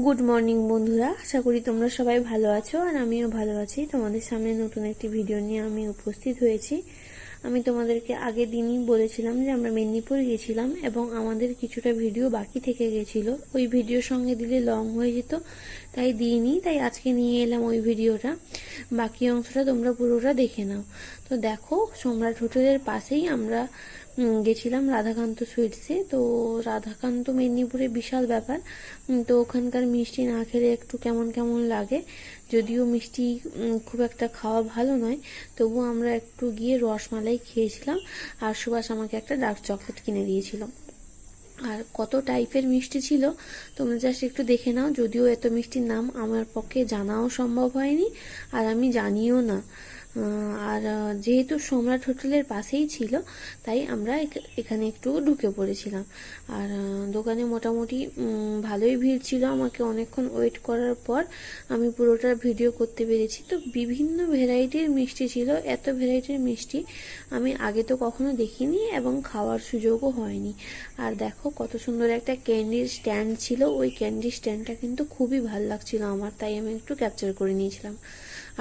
Good morning বন্ধুরা। আশা করি তোমরা সবাই ভালো আছো, আর আমিও ভালো আছি। তোমাদের সামনে নতুন একটি ভিডিও নিয়ে আমি উপস্থিত হয়েছি। আমি তোমাদেরকে আগের দিনই বলেছিলাম যে আমরা মেদিনীপুর গেছিলাম এবং আমাদের কিছুটা ভিডিও বাকি থেকে গেছিল। ওই ভিডিওর সঙ্গে দিলে লং হয়ে যেত, তাই দিইনি, তাই আজকে নিয়ে এলাম ওই ভিডিওটা বাকি অংশটা তোমরা পুরোটা দেখে নাও। তো দেখো, সম্রাট হোটেলের পাশেই আমরা গেছিলাম রাধাকান্ত সুইটসে। তো রাধাকান্ত মেদিনীপুরে বিশাল ব্যাপার। তো ওখানকার মিষ্টি না খেলে একটু কেমন কেমন লাগে? যদিও মিষ্টি খুব একটা খাওয়া ভালো নয়, তবু আমরা একটু গিয়ে রসমালাই খেয়েছিলাম আর সুভাষ আমাকে একটা ডার্ক চকলেট কিনে দিয়েছিল। আর কত টাইপের মিষ্টি ছিল, তোমরা জাস্ট একটু দেখে নাও। যদিও এত মিষ্টির নাম আমার পক্ষে জানাও সম্ভব হয়নি, আর আমি জানিও না। আর যেহেতু সম্রাট হোটেলের পাশেই ছিল, তাই আমরা এখানে একটু ঢুকে পড়েছিলাম। আর দোকানে মোটামুটি ভালোই ভিড় ছিল আমাকে অনেকক্ষণ ওয়েট করার পর আমি পুরোটা ভিডিও করতে পেরেছি। তো বিভিন্ন ভ্যারাইটির মিষ্টি ছিল, এত ভ্যারাইটির মিষ্টি আমি আগে তো কখনো দেখিনি এবং খাওয়ার সুযোগও হয়নি। আর দেখো কত সুন্দর একটা ক্যান্ডির স্ট্যান্ড ছিল, ওই ক্যান্ডি স্ট্যান্ডটা কিন্তু খুবই ভালো লাগছিল আমার, তাই আমি একটু ক্যাপচার করে নিয়েছিলাম।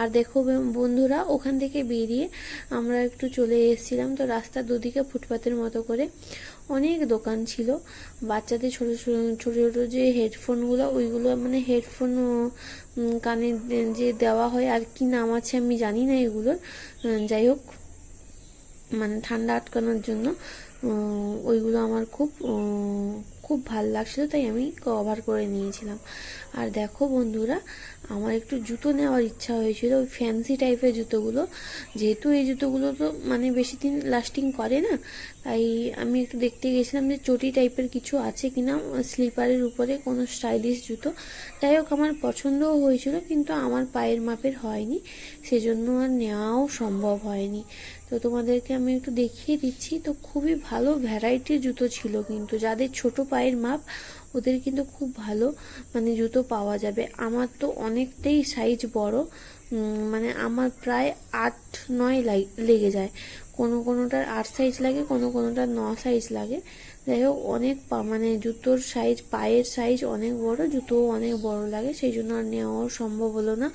আর দেখো বন্ধুরা ওখান থেকে বেরিয়ে আমরা একটু চলে এসেছিলাম। তো রাস্তার দুদিকে ফুটপাতের মতো করে অনেক দোকান ছিল। বাচ্চাদের ছোট ছোট ছোট ছোট যে হেডফোনগুলো, ওইগুলো মানে হেডফোন কানে যে দেওয়া হয় আর কি নাম আছে আমি জানি না এগুলোর। যাই হোক মানে ঠান্ডা আটকানোর জন্য ওইগুলো আমার খুব খুব ভালো লাগছিল, তাই আমি কভার করে নিয়েছিলাম। আর দেখো বন্ধুরা, আমার একটু জুতো নেওয়ার ইচ্ছা হয়েছিল, ওই ফ্যান্সি টাইপের জুতোগুলো। যেহেতু এই জুতোগুলো তো মানে বেশি দিন লাস্টিং করে না তাই আমি একটু দেখতে গেছিলাম যে চটি টাইপের কিছু আছে কিনা স্লিপারের উপরে, কোনো স্টাইলিশ জুতো। যাই হোক, আমার পছন্দও হয়েছিল, কিন্তু আমার পায়ের মাপের হয়নি, সেজন্য আর নেওয়াও সম্ভব হয়নি। তো তোমাদেরকে আমি একটু দেখিয়ে দিচ্ছি, তো খুবই ভালো ভ্যারাইটির জুতো ছিল কিন্তু। যাদের ছোট পায়ের মাপ, ওদের কিন্তু খুব ভালো মানে জুতো পাওয়া যাবে। আমার তো অনেকটাই সাইজ বড় মানে আমার প্রায় আট নয় লেগে যায়। কোনো কোনোটার আট সাইজ লাগে, কোনো কোনোটার ন সাইজ লাগে। যাই হোক, অনেক মানে জুতোর সাইজ পায়ের সাইজ অনেক বড়, জুতোও অনেক বড় লাগে, সেই জন্য আর নেওয়াও সম্ভব হলো না।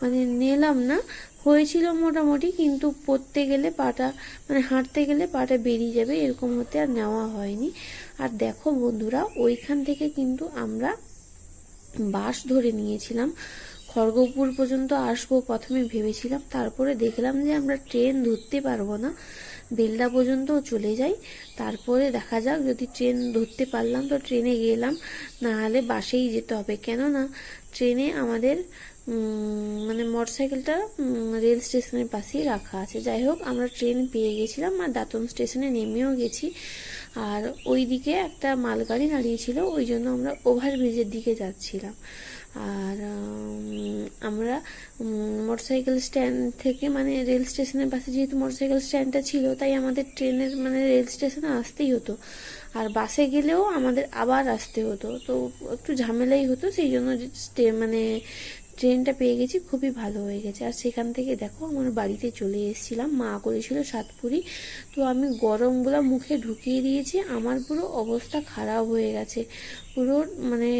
মানে নিলাম না, হয়েছিল মোটামুটি, কিন্তু পরতে গেলে পাটা মানে হাঁটতে গেলে পাটা বেরিয়ে যাবে, এরকম হতে আর নেওয়া হয়নি। আর দেখো বন্ধুরা, ওইখান থেকে কিন্তু আমরা বাস ধরে নিয়েছিলাম। খড়গপুর পর্যন্ত আসব প্রথমে ভেবেছিলাম তারপরে দেখলাম যে আমরা ট্রেন ধরতে পারব না। বেলদা পর্যন্ত চলে যাই তারপরে দেখা যাক যদি ট্রেন ধরতে পারলাম তো ট্রেনে গেলাম না হলে বাসেই যেতে হবে। কেননা ট্রেনে আমাদের মানে মোটরসাইকেলটা উম, রেল স্টেশনের পাশেই রাখা আছে। যাই হোক আমরা ট্রেন পেয়ে গেছিলাম আর দাঁতন স্টেশনে নেমেও গেছি। আর ওই দিকে একটা মালগাড়ি দাঁড়িয়েছিল, ওই জন্য আমরা ওভারব্রিজের দিকে যাচ্ছিলাম। আর আমরা মোটরসাইকেল স্ট্যান্ড থেকে মানে রেল স্টেশনের পাশে যেহেতু মোটরসাইকেল স্ট্যান্ডটা ছিল, তাই আমাদের ট্রেনের মানে রেল স্টেশনে আসতেই হতো। আর বাসে গেলেও আমাদের আবার আসতে হতো। তো একটু ঝামেলাই হতো, সেই জন্য মানে ট্রেনটা পেয়ে গেছি, খুবই ভালো হয়ে গেছে। আর সেখান থেকে দেখো, আমার বাড়িতে চলে এসেছিলাম, মা করেছিল সাতপুরি। তো আমি গরমগুলো মুখে ঢুকিয়ে দিয়েছি, আমার পুরো অবস্থা খারাপ হয়ে গেছে। পুরো মানে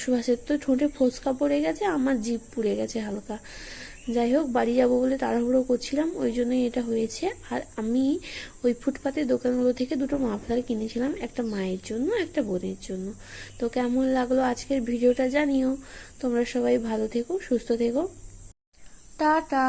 সুভাষের তো ঠোঁটে ফোসকা পড়ে গেছে, আমার জিভ পুড়ে গেছে হালকা। যাই হোক বাড়ি যাব বলে তাড়াহুড়ো করছিলাম, ওই জন্যই এটা হয়েছে। আর আমি ওই ফুটপাতের দোকানগুলো থেকে দুটো মাফলার কিনেছিলাম, একটা মায়ের জন্য, একটা বোনের জন্য। তো কেমন লাগল আজকের ভিডিওটা জানিও। তোমরা সবাই ভালো থেকো, সুস্থ থেকো। টাটা।